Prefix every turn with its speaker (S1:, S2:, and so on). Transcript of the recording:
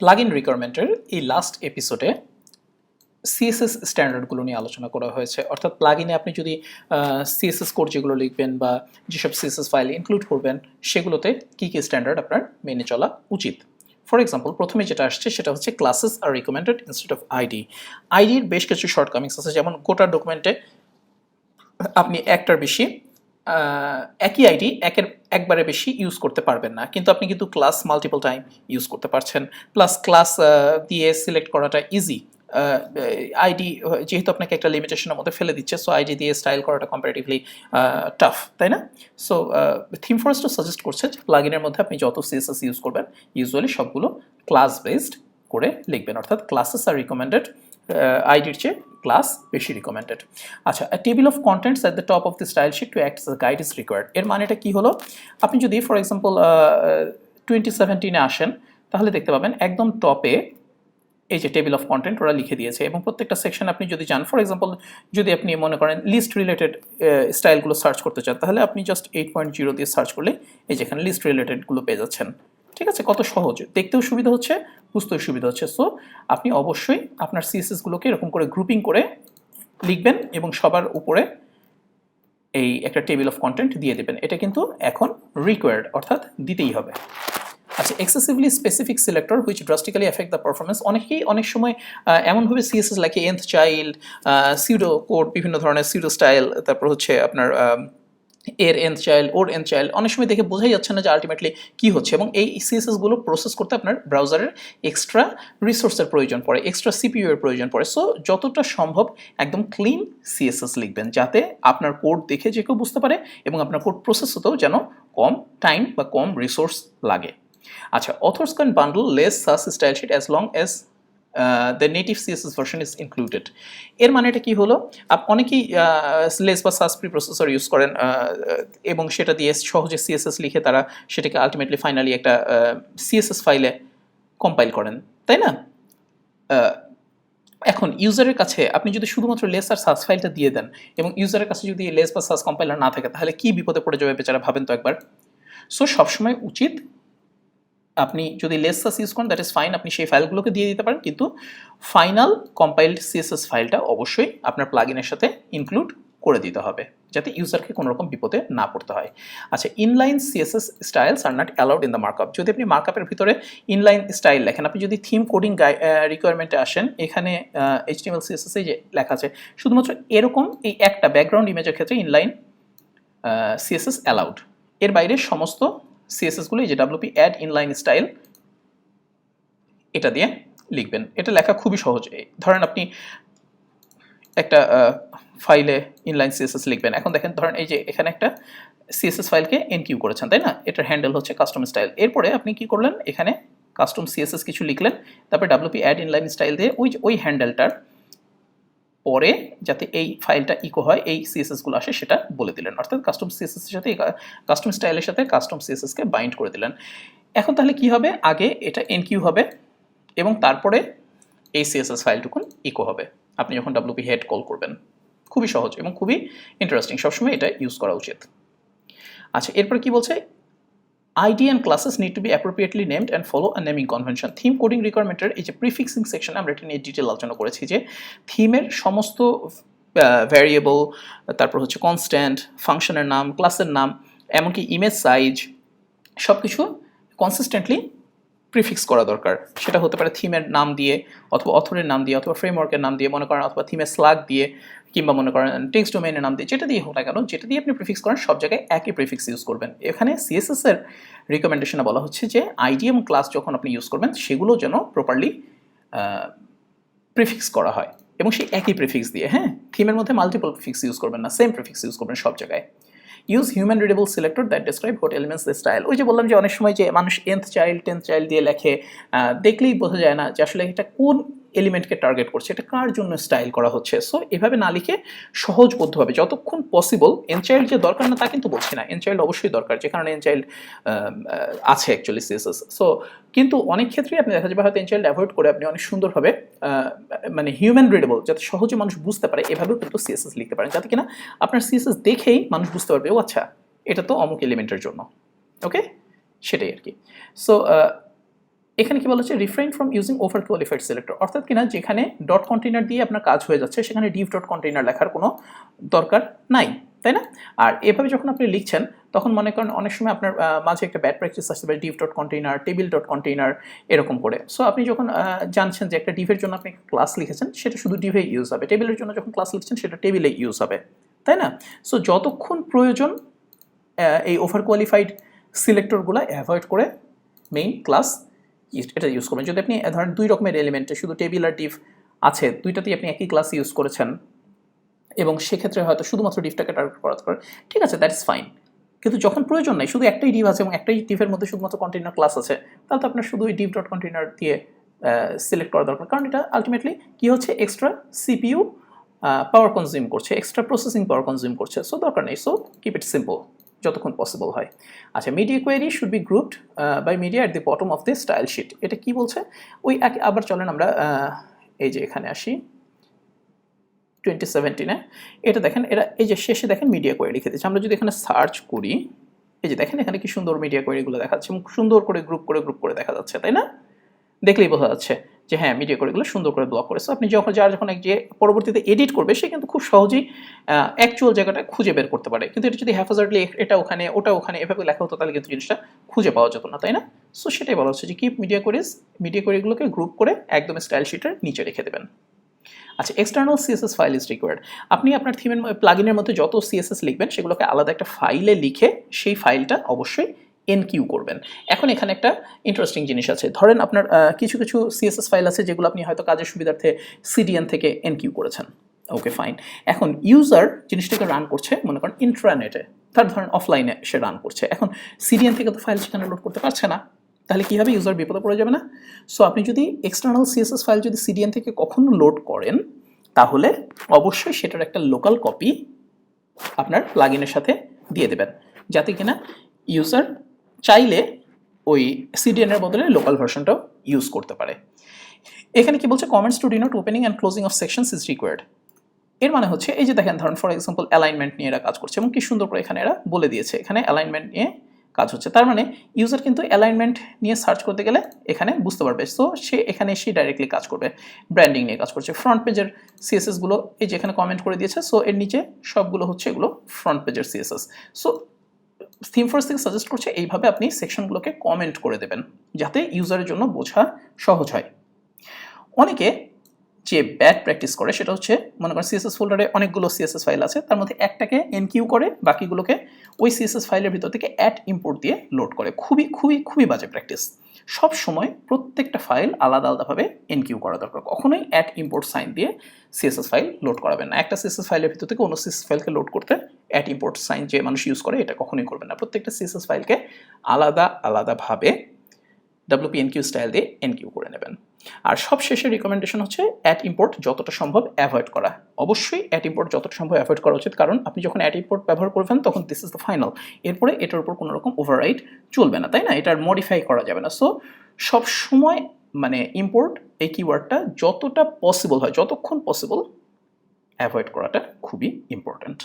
S1: Plug in রিকোয়ারমেন্টের এই last এপিসোডে CSS স্ট্যান্ডার্ডগুলো নিয়ে আলোচনা করা হয়েছে। অর্থাৎ প্লাগ ইনে আপনি যদি সিএসএস কোড যেগুলো লিখবেন বা যেসব সিএসএস ফাইল ইনক্লুড করবেন, সেগুলোতে কী কী স্ট্যান্ডার্ড আপনার মেনে চলা উচিত? ফর এক্সাম্পল প্রথমে যেটা আসছে সেটা হচ্ছে classes are recommended instead of ID আইডির বেশ কিছু শর্টকামিংস আছে, যেমন গোটা ডকুমেন্টে আপনি একটার বেশি একই আইডি একের একবারে বেশি ইউজ করতে পারবেন না। কিন্তু আপনি কিন্তু ক্লাস মাল্টিপল টাইম ইউজ করতে পারছেন। প্লাস ক্লাস দিয়ে সিলেক্ট করাটা ইজি আইডি যেহেতু আপনাকে একটা লিমিটেশনের মধ্যে ফেলে দিচ্ছে সো আইডি দিয়ে স্টাইল করাটা কম্পারেটিভলি টাফ তাই না? সো থিম ফরেস্টও সাজেস্ট করছে যে প্লাগিনের মধ্যে আপনি যত সিএসএস ইউজ করবেন ইউজুয়ালি সবগুলো ক্লাস বেসড করে লিখবেন। অর্থাৎ ক্লাসেস আর রিকমেন্ডেড আইডির চেয়ে ক্লাস বেশি রিকমেন্ডেড আচ্ছা table of contents at the top of the style sheet to act guide is required এর মানেটা কী হলো? আপনি যদি ফর এক্সাম্পল টোয়েন্টি সেভেন্টিনে আসেন, তাহলে দেখতে পাবেন একদম টপে এই যে টেবিল অফ কন্টেন্ট ওরা লিখে দিয়েছে এবং প্রত্যেকটা সেকশন আপনি যদি যান ফর এক্সাম্পল যদি আপনি মনে করেন লিস্ট রিলেটেড স্টাইলগুলো সার্চ করতে চান, তাহলে আপনি জাস্ট এইট পয়েন্ট জিরো দিয়ে সার্চ করলে এই যেখানে লিস্ট রিলেটেডগুলো পেয়ে যাচ্ছেন। ঠিক আছে? কত সহজ। দেখতেও সুবিধা হচ্ছে, বুঝতেও সুবিধা হচ্ছে। সো আপনি অবশ্যই আপনার সিএসএসগুলোকে এরকম করে গ্রুপিং করে লিখবেন এবং সবার উপরে এই একটা টেবিল অফ কন্টেন্ট দিয়ে দেবেন। এটা কিন্তু এখন রিকোয়ার্ড অর্থাৎ দিতেই হবে। আচ্ছা excessively specific selector which drastically affect the performance অনেকেই অনেক সময় এমনভাবে সিএসএস লেখে এন্থ চাইল্ড সিউডো কোড বিভিন্ন ধরনের সিউডো স্টাইল তারপর হচ্ছে আপনার এর nth child or nth child অনেক সময় দেখে বোঝাই যাচ্ছে না যে আলটিমেটলি কী হচ্ছে এবং এই সিএসএসগুলো প্রসেস করতে আপনার ব্রাউজারের এক্সট্রা রিসোর্সের প্রয়োজন পড়ে এক্সট্রা সিপিইউ এর প্রয়োজন পড়ে। সো যতটা সম্ভব একদম ক্লিন সিএসএস লিখবেন যাতে আপনার কোড দেখে যে কেউ বুঝতে পারে এবং আপনার কোড প্রসেস হতেও যেন কম টাইম বা কম রিসোর্স লাগে। আচ্ছা authors can bundle Less Sass style sheet as long as the native CSS version is included এর মানে এটা কি হলো? অনেকেই লেস বা সাস প্রি প্রসেসর ইউজ করেন এবং সেটা দিয়ে সহজে সিএসএস লিখে তারা সেটাকে আলটিমেটলি ফাইনালি একটা সিএসএস ফাইলে কম্পাইল করেন, তাই না? এখন ইউজারের কাছে আপনি যদি শুধুমাত্র লেস আর সাস ফাইলটা দিয়ে দেন, এবং ইউজারের কাছে যদি লেস বা সাস কম্পাইলার না থাকে, তাহলে কি বিপদে পড়ে যাবে বেচারা? ভাবেন তো একবার। সো সবসময় উচিত আপনি যদি লেস সাস ইউজ করেন দ্যাট ইজ ফাইন আপনি সেই ফাইলগুলোকে দিয়ে দিতে পারেন, কিন্তু ফাইনাল কম্পাইলড সিএসএস ফাইলটা অবশ্যই আপনার প্লাগইনের সাথে ইনক্লুড করে দিতে হবে, যাতে ইউজারকে কোনো রকম বিপদে না পড়তে হয়। আচ্ছা inline CSS styles are not allowed in the markup যদি আপনি মার্কআপের ভিতরে ইনলাইন স্টাইল লেখেন, আপনি যদি থিম কোডিং রিকোয়ারমেন্টে আসেন, এখানে এইচটিএমএল সিএসএস যে লেখা আছে, শুধুমাত্র এরকম এই একটা ব্যাকগ্রাউন্ড ইমেজের ক্ষেত্রে ইনলাইন সিএসএস অ্যালাউড এর বাইরে সমস্ত সিএসএসগুলো এই যে ডাব্লিউপি অ্যাড ইনলাইন স্টাইল এটা দিয়ে লিখবেন। এটা লেখা খুবই সহজ। ধরেন আপনি একটা ফাইলে ইনলাইন সিএসএস লিখবেন। এখন দেখেন, ধরেন এই যে এখানে একটা সিএসএস ফাইলকে এনকিউ করেছেন, তাই না? এটার হ্যান্ডেল হচ্ছে কাস্টম স্টাইল এরপরে আপনি কি করলেন? এখানে কাস্টম সিএসএস কিছু লিখলেন। তারপরে ডাব্লিউপি অ্যাড ইনলাইন স্টাইল দিয়ে ওই ওই হ্যান্ডেলটার পরে যাতে এই ফাইলটা ইকো হয়, এই সিএসএসগুলো আসে সেটা বলে দিলেন। অর্থাৎ কাস্টম সিএসএস এর সাথে কাস্টম স্টাইলের সাথে কাস্টম সিএসএসকে বাইন্ড করে দিলেন। এখন তাহলে কি হবে? আগে এটা এনকিউ হবে এবং তারপরে এই সিএসএস ফাইলটুকুন ইকো হবে। আপনি যখন ডাব্লিউপি হেড কল করবেন, খুবই সহজ এবং খুবই ইন্টারেস্টিং সবসময় এটা ইউজ করা উচিত। আচ্ছা এরপর কি বলছে? ID and classes need to be appropriately named and follow a naming convention theme coding রিকোয়ারমেন্টের এই যে প্রিফিক্সিং সেকশন আমরা এটা নিয়ে ডিটেল আলোচনা করেছি যে থিমের সমস্ত ভ্যারিয়েবল তারপর হচ্ছে কনস্ট্যান্ট ফাংশনের নাম ক্লাসের নাম, এমনকি ইমেজ সাইজ সব কিছু কনসিস্টেন্টলি প্রিফিক্স করা দরকার। সেটা হতে পারে থিমের নাম দিয়ে অথবা অথরের নাম দিয়ে অথবা ফ্রেমওয়ার্কের নাম দিয়ে মনে করেন অথবা থিমের স্লাগ দিয়ে কিংবা মনে করেন টেক্সট ডোমেনের নাম দিয়ে, যেটা দিয়ে হোক না কেন, যেটা দিয়ে আপনি প্রিফিক্স করেন, সব জায়গায় একই প্রিফিক্স ইউজ করবেন। এখানে সিএসএস এর রিকমেন্ডেশনে বলা হচ্ছে যে আইডি এবং ক্লাস যখন আপনি ইউজ করবেন, সেগুলো যেন প্রপারলি প্রিফিক্স করা হয়। এবং সেই একই প্রিফিক্স দিয়ে হ্যাঁ? থিমের মধ্যে মাল্টিপল প্রিফিক্স ইউজ করবেন না সেম প্রিফিক্স ইউজ করবেন সব জায়গায়। Use human readable selector that describe what elements the style ওই যে বললাম যে অনেক সময় যে মানুষ এন্থ চাইল্ড টেন্থ চাইল্ড দিয়ে লেখে দেখলেই বোঝা যায় না যে আসলে এটা কোন এলিমেন্টকে টার্গেট করছে। এটা কার জন্য স্টাইল করা হচ্ছে? সো এভাবে না লিখে সহজবদ্ধভাবে যতক্ষণ পসিবল এন চাইল্ড যে দরকার না তা কিন্তু বলছি না। এন চাইল্ড অবশ্যই দরকার, যে কারণে এন চাইল্ড আছে অ্যাকচুয়ালি সিএসএস সো কিন্তু অনেক ক্ষেত্রেই আপনি দেখা যাবে হয়তো এন চাইল্ড অ্যাভয়েড করে আপনি অনেক সুন্দরভাবে মানে হিউম্যান রিডেবল যাতে সহজে মানুষ বুঝতে পারে, এভাবেও কিন্তু সিএসএস লিখতে পারেন। যাতে কিনা আপনার সিএসএস দেখেই মানুষ বুঝতে পারবে, ও আচ্ছা এটা তো অমুক এলিমেন্টের জন্য। ওকে সেটাই আর কি। সো এখানে কি বলা হচ্ছে refrain from using over qualified selector অর্থাৎ কিনা যেখানে ডট কন্টেনার দিয়ে আপনার কাজ হয়ে যাচ্ছে, সেখানে ডিভ ডট কন্টেনার লেখার কোনো দরকার নাই, তাই না? আর এভাবে যখন আপনি লিখছেন, তখন মনে করেন অনেক সময় আপনার মাঝে একটা ব্যাড প্র্যাকটিস আসতে পারে div dot container table dot container এরকম করে। সো আপনি যখন জানছেন যে একটা ডিভের জন্য আপনি ক্লাস লিখেছেন, সেটা শুধু ডিভে ইউজ হবে। টেবিলের জন্য যখন ক্লাস লিখছেন, সেটা টেবিলে ইউজ হবে, তাই না? সো যতক্ষণ প্রয়োজন এই ওভার কোয়ালিফাইড সিলেক্টরগুলো অ্যাভয়েড করে মেইন ক্লাস এটা ইউজ করবেন। যদি আপনি ধরেন দুই রকমের এলিমেন্টে শুধু টেবিল আর ডিভ আছে, দুইটাতেই আপনি একই ক্লাস ইউজ করেছেন, এবং সেক্ষেত্রে হয়তো শুধুমাত্র ডিভটাকে টার্গেট করা দরকার ঠিক আছে দ্যাট ইজ ফাইন কিন্তু যখন প্রয়োজন নাই, শুধু একটাই ডিভ আছে এবং একটাই ডিভের মধ্যে শুধুমাত্র কন্টেনার ক্লাস আছে, তাহলে তো আপনার শুধু ওই ডিভ ডট কন্টেনার দিয়ে সিলেক্ট করা দরকার। কারণ এটা আলটিমেটলি কি হচ্ছে? এক্সট্রা সিপিইউ পাওয়ার কনজিউম করছে এক্সট্রা প্রসেসিং পাওয়ার কনজিউম করছে সো দরকার নেই। সো কিপ ইট সিম্পল যতক্ষণ পসিবল হয়। আচ্ছা media query should be grouped by media at the bottom of the style sheet এটা কি বলছে? ওই এক, আবার চলেন আমরা এই যে এখানে আসি। টোয়েন্টি সেভেন্টিনে এটা দেখেন, এরা, এই যে শেষে দেখেন মিডিয়া কোয়েরি দিচ্ছে আমরা যদি এখানে সার্চ করি, এই যে দেখেন এখানে কি সুন্দর মিডিয়া কোয়েরিগুলো দেখাচ্ছে এবং সুন্দর করে গ্রুপ করে গ্রুপ করে দেখা যাচ্ছে, তাই না? দেখলেই বোঝা যাচ্ছে। যে হ্যাঁ মিডিয়া কোয়েরিগুলো সুন্দর করে ব্লক করেছে আপনি যখন, যার যখন যে পরবর্তীতে এডিট করবে, সে কিন্তু খুব সহজেই অ্যাকচুয়াল জায়গাটা খুঁজে বের করতে পারে। কিন্তু এটা যদি হ্যাফাজার্টলি এটা ওখানে, ওটা ওখানে এভাবে লেখা হতো, তাহলে কিন্তু জিনিসটা খুঁজে পাওয়া যেত না, তাই না? সো সেটাই বলা হচ্ছে যে কিপ মিডিয়া কোয়েরিজ মিডিয়া কোয়েরিগুলোকে গ্রুপ করে একদম স্টাইল শিটের নিচে রেখে দেবেন। আচ্ছা external CSS file is required আপনি আপনার থিমের প্লাগিনের মধ্যে যত সিএসএস লিখবেন, সেগুলোকে আলাদা একটা ফাইলে লিখে সেই ফাইলটা অবশ্যই এনকিউ করবেন। এখন এখানে একটা ইন্টারেস্টিং জিনিস আছে। ধরেন আপনার কিছু কিছু সিএসএস ফাইল আছে যেগুলো আপনি হয়তো কাজের সুবিধার্থে সিডিএন থেকে এনকিউ করেছেন। ওকে ফাইন এখন ইউজার জিনিসটাকে রান করছে, মনে করেন ইন্ট্রানেটে তার ধরেন অফলাইনে সে রান করছে। এখন সিডিএন থেকে তো ফাইল সেখানে লোড করতে পারছে না। তাহলে কী হবে? ইউজার বিপদে পড়ে যাবে না। সো আপনি যদি এক্সটার্নাল সিএসএস ফাইল যদি সিডিএন থেকে কখনো লোড করেন, তাহলে অবশ্যই সেটার একটা লোকাল কপি আপনার প্লাগইনের সাথে দিয়ে দেবেন। যাতে কিনা ইউজার চাইলে ওই সিডিএন এর বদলে লোকাল ভার্সনটাও ইউজ করতে পারে। এখানে কি বলছে? Comments to denote opening and closing of sections is required এর মানে হচ্ছে, এই যে দেখেন, ধরেন ফর এক্সাম্পল অ্যালাইনমেন্ট নিয়ে এরা কাজ করছে, এবং কি সুন্দর করে এখানে এরা বলে দিয়েছে, এখানে অ্যালাইনমেন্ট নিয়ে কাজ হচ্ছে। তার মানে ইউজার কিন্তু অ্যালাইনমেন্ট নিয়ে সার্চ করতে গেলে এখানে বুঝতে পারবে। সো সে এখানে এসে ডাইরেক্টলি কাজ করবে ব্র্যান্ডিং নিয়ে কাজ করছে। ফ্রন্ট পেজের সিএসএসগুলো, এই যে এখানে কমেন্ট করে দিয়েছে সো এর নিচে সবগুলো হচ্ছে এগুলো ফ্রন্ট পেজের সিএসএস সো থিম ফোর্স থেকে সাজেস্ট করছে, এইভাবে আপনি সেকশনগুলোকে কমেন্ট করে দেবেন, যাতে ইউজারের জন্য বোঝা সহজ হয়। অনেকে যে ব্যাড প্র্যাকটিস করে, সেটা হচ্ছে, মনে করেন সিএসএস ফোল্ডারে অনেকগুলো সিএসএস ফাইল আছে, তার মধ্যে একটাকে এনকিউ করে, বাকিগুলোকে ওই সিএসএস ফাইলের ভিতর থেকে অ্যাড ইম্পোর্ট দিয়ে লোড করে। খুবই খুবই খুবই বাজে প্র্যাকটিস সব সময় প্রত্যেকটা ফাইল আলাদা আলাদাভাবে এনকিউ করা দরকার। কখনোই অ্যাড ইম্পোর্ট সাইন দিয়ে সিএসএস ফাইল লোড করাবেন না। একটা সিএসএস ফাইলের ভিতর থেকে অন্য সিএসএস ফাইলকে লোড করতে অ্যাড ইম্পোর্ট সাইন যে মানুষ ইউজ করে, এটা কখনোই করবেন না। প্রত্যেকটা সিএসএস ফাইলকে আলাদা, আলাদাভাবে ডাব্লিউপিএনকিউ স্টাইল দিয়ে এনকিউ করে নেবেন। আর সব শেষে রিকমেন্ডেশন হচ্ছে অ্যাট ইম্পোর্ট যতটা সম্ভব অ্যাভয়েড করা। অবশ্যই অ্যাট ইম্পোর্ট যতটা সম্ভব অ্যাভয়েড করা উচিত। কারণ আপনি যখন অ্যাট ইম্পোর্ট ব্যবহার করবেন, তখন দিস ইজ দ্য ফাইনাল এরপরে এটার উপর কোনো রকম ওভাররাইড চলবে না, তাই না? এটার মডিফাই করা যাবে না। সো সব সময় মানে ইম্পোর্ট এই কিওয়ার্ডটা যতটা পসিবল হয়, যতক্ষণ পসিবল অ্যাভয়েড করাটা খুবই ইম্পর্ট্যান্ট